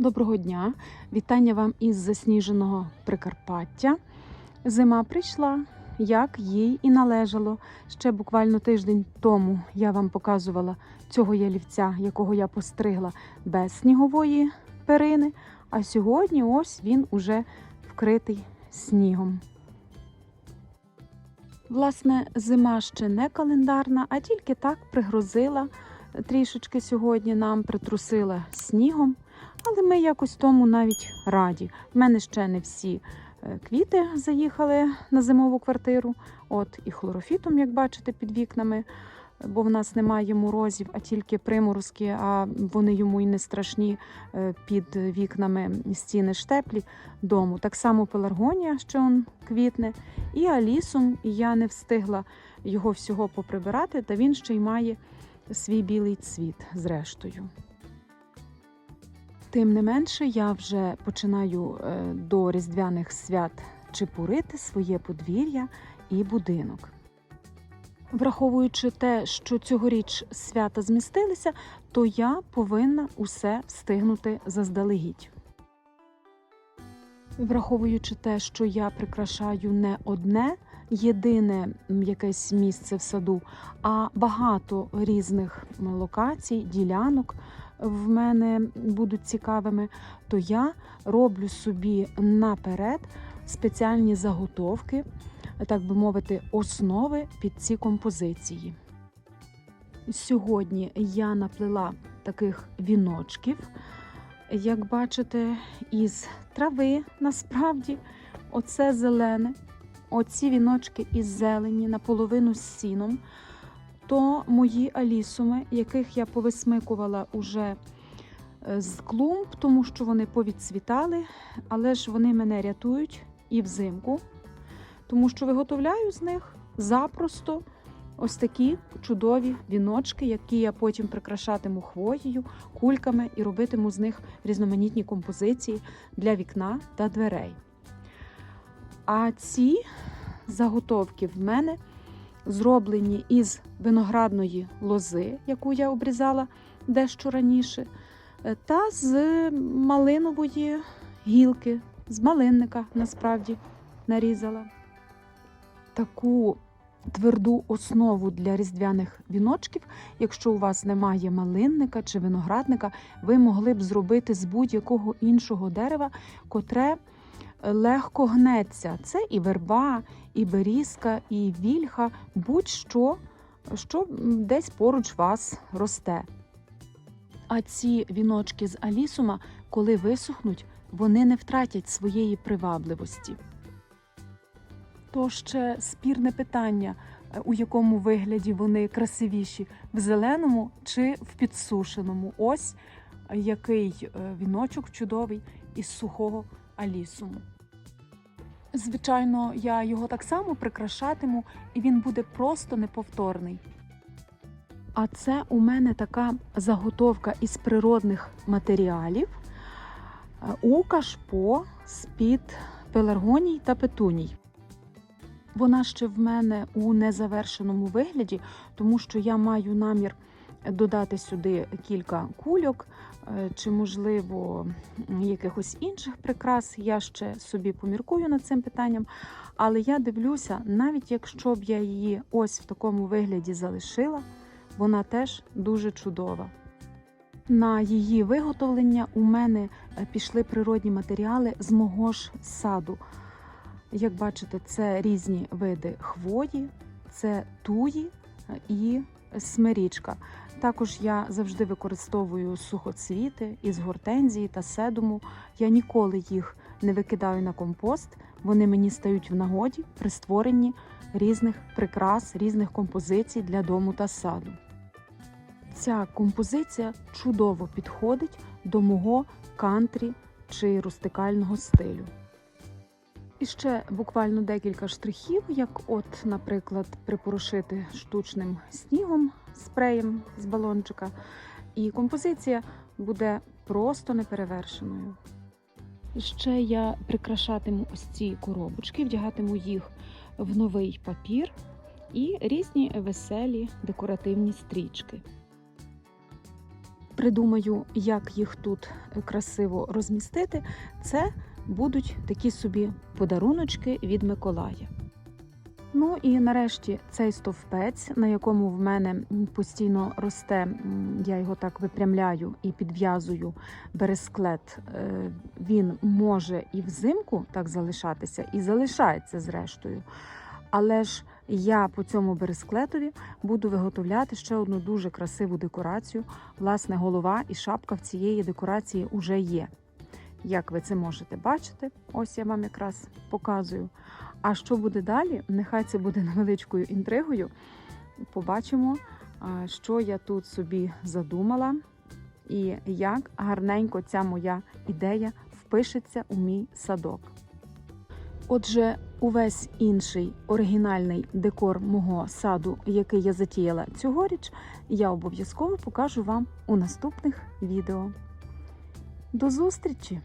Доброго дня! Вітання вам із засніженого Прикарпаття. Зима прийшла, як їй і належало. Ще буквально тиждень тому я вам показувала цього ялівця, якого я постригла без снігової перини. А сьогодні ось він уже вкритий снігом. Власне, зима ще не календарна, а тільки так пригрозила трішечки сьогодні нам, притрусила снігом. Але ми якось тому навіть раді. В мене ще не всі е, квіти заїхали на зимову квартиру. От і хлорофітом, як бачите, під вікнами, бо в нас немає морозів, а тільки приморозки, а вони йому й не страшні е, під вікнами стіни штеплі дому. Так само пеларгонія, що он квітне, і алісум. І я не встигла його всього поприбирати, та він ще й має свій білий цвіт зрештою. Тим не менше, я вже починаю е, до різдвяних свят чепурити своє подвір'я і будинок. Враховуючи те, що цьогоріч свята змістилися, то я повинна усе встигнути заздалегідь. Враховуючи те, що я прикрашаю не одне єдине якесь місце в саду, а багато різних локацій, ділянок в мене будуть цікавими, то я роблю собі наперед спеціальні заготовки, так би мовити, основи під ці композиції. Сьогодні я наплела таких віночків, як бачите, із трави насправді. Оце зелене, оці віночки із зелені наполовину з сіном то мої алісуми, яких я повисмикувала уже е, з клумб, тому що вони повідцвітали, але ж вони мене рятують і взимку, тому що виготовляю з них запросто ось такі чудові віночки, які я потім прикрашатиму хвоєю, кульками і робитиму з них різноманітні композиції для вікна та дверей. А ці заготовки в мене зроблені із виноградної лози, яку я обрізала дещо раніше, е, та з малинової гілки, з малинника насправді нарізала. Таку тверду основу для різдвяних віночків, якщо у вас немає малинника чи виноградника, ви могли б зробити з будь-якого іншого дерева, котре легко гнеться. Це і верба, і берізка, і вільха, будь-що, що десь поруч вас росте. А ці віночки з алісума, коли висохнуть, вони не втратять своєї привабливості. То ще спірне питання, у якому вигляді вони красивіші в зеленому чи в підсушеному. Ось який е, віночок чудовий із сухого алісуму. Звичайно, я його так само прикрашатиму, і він буде просто неповторний. А це у мене така заготовка із природних матеріалів е, у кашпо з-під пеларгоній та петуній. Вона ще в мене у незавершеному вигляді, тому що я маю намір додати сюди кілька кульок е, чи, можливо, якихось інших прикрас. Я ще собі поміркую над цим питанням. Але я дивлюся, навіть якщо б я її ось в такому вигляді залишила, вона теж дуже чудова. На її виготовлення у мене е, пішли природні матеріали з мого ж саду. Як бачите, це різні види хвої, це туї е, і смирічка. Також я завжди використовую сухоцвіти із гортензії та седуму. Я ніколи їх не викидаю на компост. Вони мені стають в нагоді при створенні різних прикрас, різних композицій для дому та саду. Ця композиція чудово підходить до мого кантрі чи рустикального стилю. І ще буквально декілька штрихів, як от, наприклад, припорошити штучним снігом, спреєм з балончика. І композиція буде просто неперевершеною. Ще я прикрашатиму ось ці коробочки, вдягатиму їх в новий папір і різні веселі декоративні стрічки. придумаю, як їх тут красиво розмістити, це будуть такі собі подаруночки від Миколая. Ну і нарешті цей стовпець, на якому в мене постійно росте, я його так випрямляю і підв'язую бересклет. е, Він може і взимку так залишатися, і залишається зрештою. Але ж я по цьому бересклетові буду виготовляти ще одну дуже красиву декорацію. Власне, голова і шапка в цієї декорації вже є. Як ви це можете бачити, ось я вам якраз показую. А що буде далі? Нехай це буде невеличкою інтригою. Побачимо, що я тут собі задумала, і як гарненько ця моя ідея впишеться у мій садок. Отже, увесь інший оригінальний декор мого саду, який я затіяла цьогоріч, я обов'язково покажу вам у наступних відео. До зустрічі!